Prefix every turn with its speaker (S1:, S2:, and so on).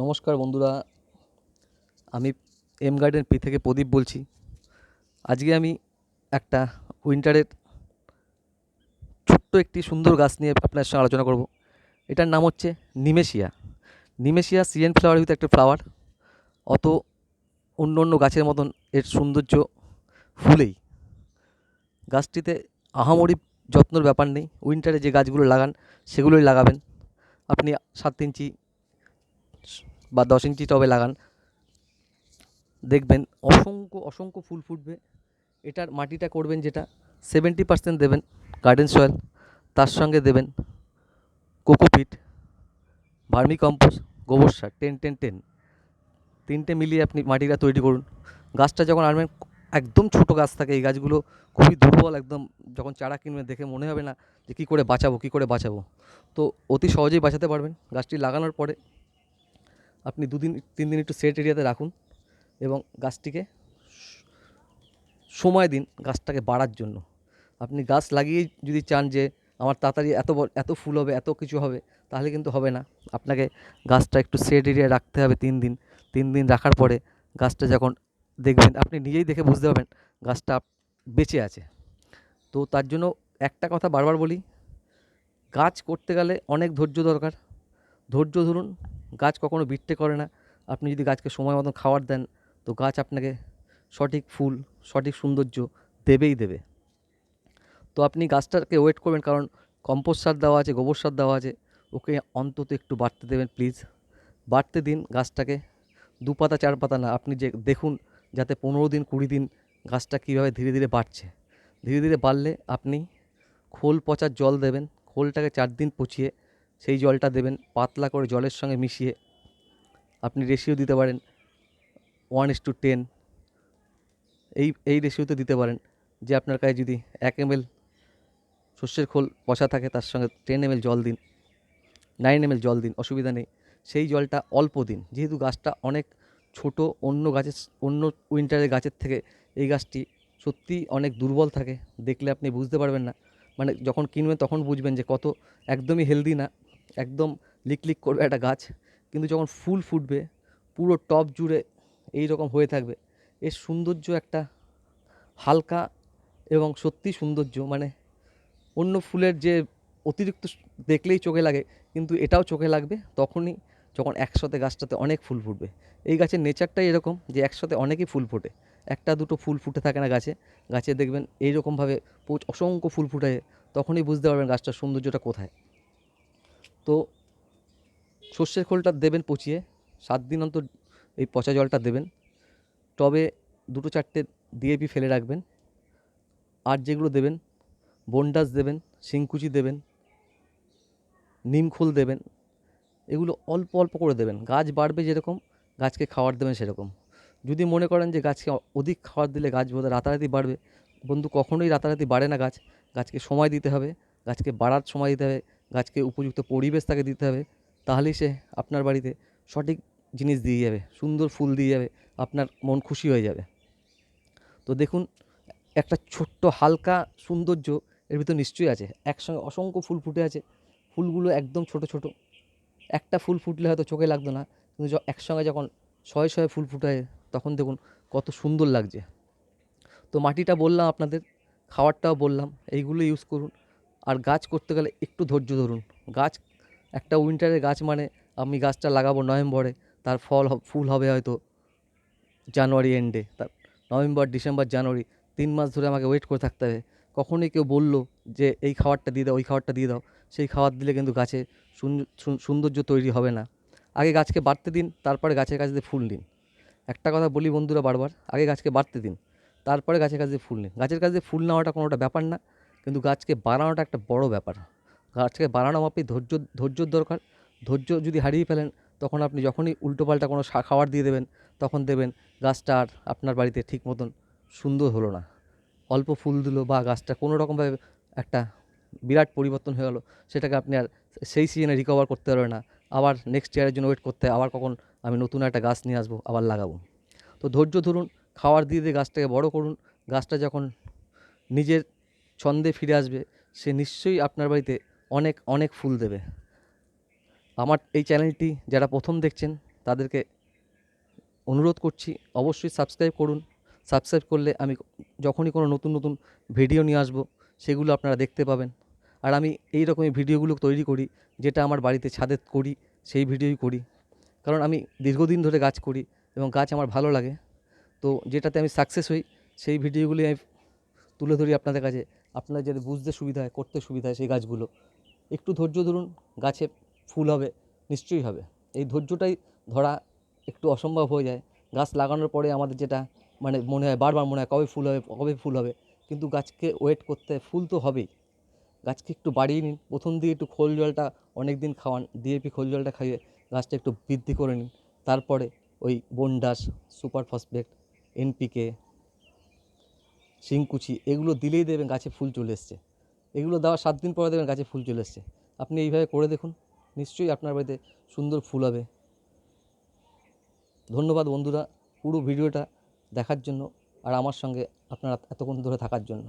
S1: নমস্কার বন্ধুরা, আমি এম গার্ডেন পি থেকে প্রদীপ বলছি। আজকে আমি একটা উইন্টারের ছোট্ট একটি সুন্দর গাছ নিয়ে আপনার সঙ্গে আলোচনা করব। এটার নাম হচ্ছে নিমেশিয়া। নিমেশিয়া সিএন ফ্লাওয়ার উইথ একটা ফ্লাওয়ার অত অন্য অন্য গাছের মতন এর সৌন্দর্য ফুলেই। গাছটিতে আহামরি যত্নর ব্যাপার নেই উইন্টারে যে গাছগুলো লাগান, সেগুলোই লাগাবেন। আপনি সাত ইঞ্চি বা দশ ইঞ্চি টবে লাগান। দেখবেন অসংখ্য অসংখ্য ফুল ফুটবে। এটার মাটিটা করবেন যেটা সেভেন্টি পার্সেন্ট দেবেন গার্ডেন সয়েল তার সঙ্গে দেবেন কোকোপিট ভার্মি কম্পোস্ট গোবর সার টেন টেন টেন তিনটে মিলিয়ে আপনি মাটিটা তৈরি করুন। গাছটা যখন আনবেন, একদম ছোট গাছ থাকে, এই গাছগুলো খুবই দুর্বল একদম। যখন চারা কিনবেন, দেখে মনে হবে না যে কী করে বাঁচাবো, কী করে বাঁচাবো। তো অতি সহজেই বাঁচাতে পারবেন। গাছটি লাগানোর পরে আপনি দুদিন, তিন দিন একটু সেট এরিয়াতে রাখুন এবং গাছটিকে সময় দিন গাছটাকে বাড়ার জন্য। আপনি গাছ লাগিয়েই যদি চান যে আমার তাড়াতাড়ি এত এত ফুল হবে, এত কিছু হবে, তাহলে কিন্তু হবে না। আপনাকে গাছটা একটু সেট এরিয়ায় রাখতে হবে তিন দিন। তিন দিন রাখার পরে গাছটা যখন দেখবেন, আপনি নিজেই দেখে বুঝতে পারবেন গাছটা বেঁচে আছে। তো তার জন্য একটা কথা বারবার বলি, গাছ করতে গেলে অনেক ধৈর্য দরকার। ধৈর্য ধরুন গাছ কখনো বৃত্তে করে না। আপনি যদি গাছকে সময় মতন খাবার দেন, তো গাছ আপনাকে সঠিক ফুল, সঠিক সৌন্দর্য দেবেই দেবে। তো আপনি গাছটাকে ওয়েট করবেন, কারণ কম্পোস্ট সার দেওয়া আছে, গোবর সার দেওয়া আছে, ওকে অন্তত একটু বাড়তে দেবেন প্লিজ বাড়তে দিন গাছটাকে, দু পাতা, চার পাতা না, আপনি যে দেখুন, যাতে পনেরো দিন, কুড়ি দিন গাছটা কীভাবে ধীরে ধীরে বাড়ছে। ধীরে ধীরে বাড়লে আপনি খোল পচার জল দেবেন, খোলটাকে চার দিন পচিয়ে সেই জলটা দেবেন, পাতলা করে জলের সঙ্গে মিশিয়ে। আপনি রেশিও দিতে পারেন ওয়ান ইস টু টেন এই এই রেশিওতে দিতে পারেন যে আপনার কাছে যদি এক এম শস্যের খোল পচা থাকে, তার সঙ্গে টেন এম জল দিন নাইন এম জল দিন, অসুবিধা নেই। সেই জলটা অল্প দিন, যেহেতু গাছটা অনেক ছোট, অন্য গাছের, অন্য উইন্টারের গাছের থেকে এই গাছটি সত্যিই অনেক দুর্বল থাকে, দেখলে আপনি বুঝতে পারবেন না। মানে যখন কিনবেন তখন বুঝবেন যে কত একদমই হেলদি না। একদম লিক লিক করবে একটা গাছ, কিন্তু যখন ফুল ফুটবে, পুরো টপ জুড়ে এই রকম হয়ে থাকবে। এর সৌন্দর্য একটা হালকা এবং সত্যি সৌন্দর্য মানে অন্য ফুলের যে অতিরিক্ত দেখলেই চোখে লাগে, কিন্তু এটাও চোখে লাগবে তখনই যখন একসাথে গাছটাতে অনেক ফুল ফুটবে। এই গাছের নেচারটাই এরকম যে একসাথে অনেকই ফুল ফোটে। একটা দুটো ফুল ফুটে থাকে না গাছে গাছে দেখবেন এইরকমভাবে অসংখ্য ফুল ফুটে, তখনই বুঝতে পারবেন গাছটার সৌন্দর্যটা কোথায়। তো সর্ষের খোলটা দেবেন পচিয়ে, সাত দিন অন্তর এই পচা জলটা দেবেন। টবে দুটো চারটে ডিএপি ফেলে রাখবেন। আর যেগুলো দেবেন বন্ডাস দেবেন, শিংকুচি দেবেন নিমখোল দেবেন, এগুলো অল্প অল্প করে দেবেন। গাছ বাড়বে যেরকম, গাছকে খাবার দেবেন সেরকম। যদি মনে করেন যে গাছকে অধিক খাবার দিলে গাছ বোধহয় রাতারাতি বাড়বে, বন্ধু কখনোই রাতারাতি বাড়ে না গাছ। গাছকে সময় দিতে হবে, গাছকে বাড়ার সময় দিতে হবে গাছকে উপযুক্ত পরিবেশ তাকে দিতে হবে, তাহলেই সে আপনার বাড়িতে সঠিক জিনিস দিয়ে যাবে, সুন্দর ফুল দিয়ে যাবে, আপনার মন খুশি হয়ে যাবে। তো দেখুন, একটা ছোট্ট হালকা সৌন্দর্য এর ভিতর নিশ্চয়ই আছে। একসঙ্গে অসংখ্য ফুল ফুটে আছে। ফুলগুলো একদম ছোট ছোট। একটা ফুল ফুটলে হয়তো চোখে লাগতো না, কিন্তু একসঙ্গে যখন শয়ে শয়ে ফুল ফুটায়, তখন দেখুন কত সুন্দর লাগছে। তো মাটিটা বললাম আপনাদের, খাবারটাও বললাম, এইগুলো ইউজ করুন। আর গাছ করতে গেলে একটু ধৈর্য ধরুন। গাছ, একটা উইন্টারের গাছ মানে আমি গাছটা লাগাবো নভেম্বরে, তার ফল ফুল হবে হয়তো জানুয়ারি এন্ডে তার নভেম্বর, ডিসেম্বর, জানুয়ারি, তিন মাস ধরে আমাকে ওয়েট করে থাকতে হবে। কখনোই কেউ বলল যে, এই খাবারটা দিয়ে দাও, ওই খাবারটা দিয়ে দাও। সেই খাবার দিলে কিন্তু গাছে সুন- সৌন্দর্য তৈরি হবে না। আগে গাছকে বাড়তে দিন, তারপরে গাছের কাছে ফুল নিন। একটা কথা বলি বন্ধুরা বারবার, আগে গাছকে বাড়তে দিন, তারপরে গাছের কাছে ফুল নিন। গাছের কাছে ফুল নেওয়াটা কোনোটা ব্যাপার না। কিন্তু গাছকে বাড়ানোটা একটা বড় ব্যাপার। গাছকে বাড়ানো মাপে ধৈর্য, ধৈর্যর দরকার। ধৈর্য যদি হারিয়ে ফেলেন, তখন আপনি যখনই উল্টোপাল্টা কোনো খাবার দিয়ে দেবেন, তখন দেবেন গাছটা আর আপনার বাড়িতে ঠিক মতন সুন্দর হলো না। অল্প ফুল দিলো বা গাছটা কোনো রকমভাবে একটা বিরাট পরিবর্তন হয়ে গেলো, সেটাকে আপনি আর সেই সিজনে রিকভার করতে পারবেন না। আবার নেক্সট ইয়ারের জন্য ওয়েট করতে, আবার কখন আমি নতুন একটা গাছ নিয়ে আসব, আবার লাগাবো। তো ধৈর্য ধরুন খাবার দিয়ে দিয়ে গাছটাকে বড় করুন। গাছটা যখন নিজের ছন্দে ফিরে আসবে, সে নিশ্চয়ই আপনার বাড়িতে অনেক অনেক ফুল দেবে। আমার এই চ্যানেলটি যারা প্রথম দেখছেন, তাদেরকে অনুরোধ করছি অবশ্যই সাবস্ক্রাইব করুন। সাবস্ক্রাইব করলে আমি যখনই কোনো নতুন নতুন ভিডিও নিয়ে আসব, সেগুলো আপনারা দেখতে পাবেন। আর আমি এই রকমই ভিডিওগুলো তৈরি করি, যেটা আমার বাড়িতে ছাদে করি, সেই ভিডিওই করি। কারণ আমি দীর্ঘদিন ধরে গাছ করি এবং গাছ আমার ভালো লাগে। তো যেটাতে আমি সাকসেস হই, সেই ভিডিওগুলি আমি তুলে ধরি আপনাদের কাছে। আপনারা যাতে বুঝতে সুবিধা হয়, করতে সুবিধা হয় সেই গাছগুলো, একটু ধৈর্য ধরুন, গাছে ফুল হবে, নিশ্চয়ই হবে। এই ধৈর্যটাই ধরা একটু অসম্ভব হয়ে যায়। গাছ লাগানোর পরে আমাদের যেটা মানে মনে হয়, বারবার মনে হয়, কবে ফুল হবে, কবে ফুল হবে, কিন্তু গাছকে ওয়েট করতে ফুল তো হবেই। গাছকে একটু বাড়িয়ে নিন, প্রথম দিকে একটু খোল জলটা অনেক দিন খাওয়ান ডিএপি খোল জলটা খাইয়ে গাছটা একটু বৃদ্ধি করে নিন। তারপরে ওই bone dust super phosphate NPK শিংকুচি এগুলো দিলেই দেবেন, গাছে ফুল চলে এসছে। এগুলো দেওয়ার সাত দিন পরে দেবেন, গাছে ফুল চলে এসছে। আপনি এইভাবে করে দেখুন, নিশ্চয়ই আপনার বাড়িতে সুন্দর ফুল হবে। ধন্যবাদ বন্ধুরা, পুরো ভিডিওটা দেখার জন্য আর আমার সঙ্গে আপনারা এতক্ষণ ধরে থাকার জন্য।